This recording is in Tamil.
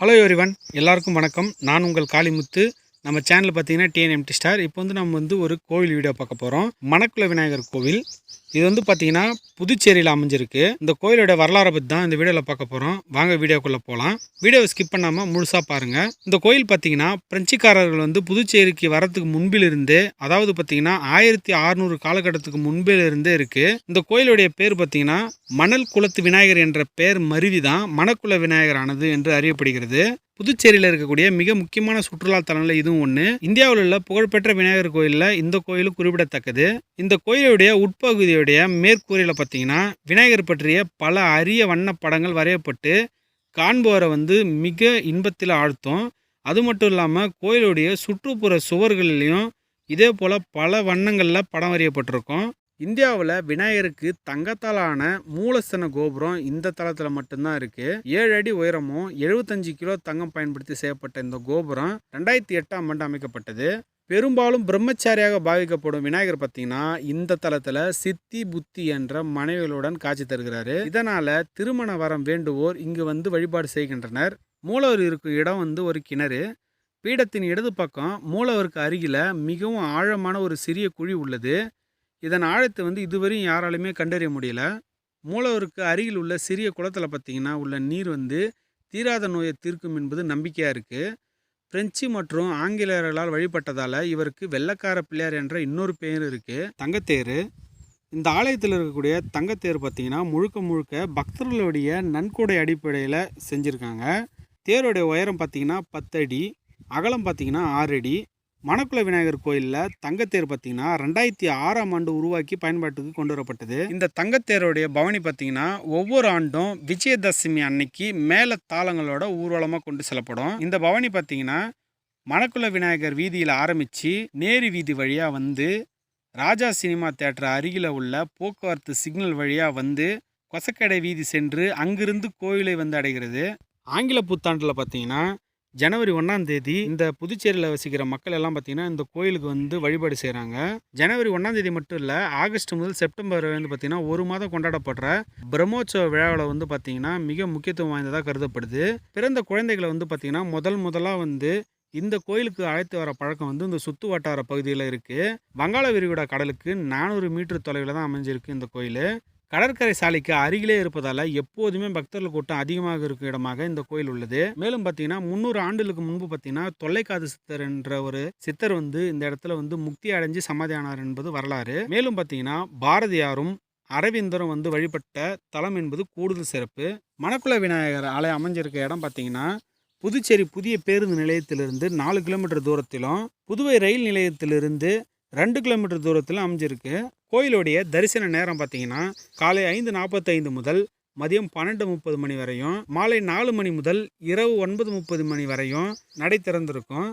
ஹலோ எவ்ரிவன் எல்லாருக்கும் வணக்கம். நான் உங்கள் காளிமுத்து. நம்ம சேனல் பார்த்தீங்கன்னா டிஎன்எம்டி ஸ்டார் இப்போ வந்து நம்ம வந்து ஒரு கோவில் வீடியோ பார்க்க போகிறோம் மணக்குள விநாயகர் கோவில். இது வந்து பார்த்தீங்கன்னா புதுச்சேரியில் அமைஞ்சிருக்கு. இந்த கோயிலோட வரலாறை பற்றி தான் இந்த வீடியோவில் பார்க்க போகிறோம் வாங்க வீடியோக்குள்ளே போகலாம் வீடியோவை ஸ்கிப் பண்ணாமல் முழுசாக பாருங்கள் இந்த கோயில் பார்த்தீங்கன்னா பிரெஞ்சுக்காரர்கள் வந்து புதுச்சேரிக்கு வரத்துக்கு முன்பிலிருந்தே அதாவது பார்த்தீங்கன்னா ஆயிரத்தி அறுநூறு காலகட்டத்துக்கு முன்பிலிருந்தே இருக்குது இந்த கோயிலுடைய பேர் பார்த்தீங்கன்னா மணல் குளத்து விநாயகர் என்ற பெயர் மருவி தான் மணக்குள விநாயகர் ஆனது என்று அறியப்படுகிறது. புதுச்சேரியில் இருக்கக்கூடிய மிக முக்கியமான சுற்றுலா தலங்களில் இதுவும் ஒன்று இந்தியாவில் உள்ள புகழ்பெற்ற விநாயகர் கோயிலில் இந்த கோயிலும் குறிப்பிடத்தக்கது. இந்த கோயிலுடைய கோயிலுடைய மேற்கூரையில் பார்த்தீங்கன்னா விநாயகர் பற்றிய பல அரிய வண்ண படங்கள் வரையப்பட்டு காண்பவரை வந்து மிக இன்பத்தில் ஆழ்த்தும். அது மட்டும் இல்லாமல் கோயிலுடைய சுற்றுப்புற சுவர்களிலையும் இதே போல் பல வண்ணங்களில் படம் வரையப்பட்டிருக்கும். இந்தியாவில் விநாயகருக்கு தங்கத்தாலான மூலஸ்தன கோபுரம் இந்த தளத்தில் மட்டும்தான் இருக்குது ஏழு அடி உயரமும் எழுபத்தஞ்சு கிலோ தங்கம் பயன்படுத்தி செய்யப்பட்ட இந்த கோபுரம் ரெண்டாயிரத்தி எட்டாம் ஆண்டு அமைக்கப்பட்டது. பெரும்பாலும் பிரம்மச்சாரியாக பாவிக்கப்படும் விநாயகர் பார்த்தீங்கன்னா இந்த தளத்தில் சித்தி புத்தி என்ற மனைவிகளுடன் காட்சி தருகிறாரு. இதனால திருமண வரம் வேண்டுவோர் இங்கு வந்து வழிபாடு செய்கின்றனர். மூலவர் இருக்கும் இடம் வந்து ஒரு கிணறு. பீடத்தின் இடது பக்கம் மூலவருக்கு அருகில் மிகவும் ஆழமான ஒரு சிறிய குழி உள்ளது. இதன் ஆழத்தை வந்து இதுவரையும் யாராலுமே கண்டறிய முடியல. மூலவருக்கு அருகில் உள்ள சிறிய குளத்தில் பார்த்தீங்கன்னா உள்ள நீர் வந்து தீராத நோயை தீர்க்கும் என்பது நம்பிக்கையாக இருக்குது பிரெஞ்சு மற்றும் ஆங்கிலேயர்களால் வழிபட்டதால் இவருக்கு வெள்ளக்கார பிள்ளையார் என்ற இன்னொரு பெயர் இருக்குது தங்கத்தேர். இந்த ஆலயத்தில் இருக்கக்கூடிய தங்கத்தேர் பார்த்தீங்கன்னா முழுக்க முழுக்க பக்தர்களுடைய நன்கொடை அடிப்படையில் செஞ்சுருக்காங்க. தேருடைய உயரம் பார்த்தீங்கன்னா பத்து அடி அகலம் பார்த்தீங்கன்னா ஆறு அடி. மணக்குள விநாயகர் கோயிலில் தங்கத்தேர் பார்த்தீங்கன்னா ரெண்டாயிரத்தி ஆறாம் ஆண்டு உருவாக்கி பயன்பாட்டுக்கு கொண்டு வரப்பட்டது. இந்த தங்கத்தேருடைய பவனி பார்த்தீங்கன்னா ஒவ்வொரு ஆண்டும் விஜயதசமி அன்னைக்கு மேல தாளங்களோட ஊர்வலமாக கொண்டு செல்லப்படும். இந்த பவனி பார்த்தீங்கன்னா மணக்குள விநாயகர் வீதியில் ஆரம்பித்து நேரு வீதி வழியாக வந்து ராஜா சினிமா தேட்டர் அருகில் உள்ள போக்குவரத்து சிக்னல் வழியாக வந்து கொசக்கடை வீதி சென்று அங்கிருந்து கோயிலை வந்து அடைகிறது. ஆங்கில புத்தாண்டில் பார்த்தீங்கன்னா ஜனவரி ஒன்றாம் தேதி இந்த புதுச்சேரியில் வசிக்கிற மக்கள் எல்லாம் பார்த்தீங்கன்னா இந்த கோயிலுக்கு வந்து வழிபாடு செய்கிறாங்க ஜனவரி ஒன்றாம் தேதி மட்டும் இல்லை ஆகஸ்ட் முதல் செப்டம்பர் வந்து பார்த்தீங்கன்னா ஒரு மாதம் கொண்டாடப்படுற பிரம்மோற்சவ விழாவில் வந்து பார்த்தீங்கன்னா மிக முக்கியத்துவம் வாய்ந்ததாக கருதப்படுது. பிறந்த குழந்தைகளை வந்து பார்த்தீங்கன்னா முதல் முதலாக வந்து இந்த கோயிலுக்கு அழைத்து வர பழக்கம் வந்து இந்த சுத்து வட்டார பகுதியில் இருக்குது வங்காள விரிகுடா கடலுக்கு நானூறு மீட்டர் தொலைவில் தான் அமைஞ்சிருக்கு இந்த கோயில். கடற்கரை சாலைக்கு அருகிலே இருப்பதால் எப்போதுமே பக்தர்கள் கூட்டம் அதிகமாக இருக்கும் இடமாக இந்த கோயில் உள்ளது. மேலும் பார்த்தீங்கன்னா முந்நூறு ஆண்டுகளுக்கு முன்பு பார்த்தீங்கன்னா தொல்லைக்காது சித்தர் என்ற ஒரு சித்தர் வந்து இந்த இடத்துல வந்து முக்தி அடைஞ்சு சமாதியானார் என்பது வரலாறு. மேலும் பார்த்தீங்கன்னா பாரதியாரும் அரவிந்தரும் வந்து வழிபட்ட தலம் என்பது கூடுதல் சிறப்பு. மணக்குள விநாயகர் ஆலயம் அமைஞ்சிருக்க இடம் பார்த்தீங்கன்னா புதுச்சேரி புதிய பேருந்து நிலையத்திலிருந்து நாலு கிலோமீட்டர் தூரத்திலும் புதுவை ரயில் நிலையத்திலிருந்து ரெண்டு கிலோமீட்டர் தூரத்தில் அமைஞ்சிருக்கு. கோயிலுடைய தரிசன நேரம் பார்த்தீங்கன்னா காலை ஐந்து நாற்பத்தைந்து முதல் மதியம் பன்னெண்டு முப்பது மணி வரையும் மாலை நாலு மணி முதல் இரவு ஒன்பது முப்பது மணி வரையும் நடை திறந்திருக்கும்.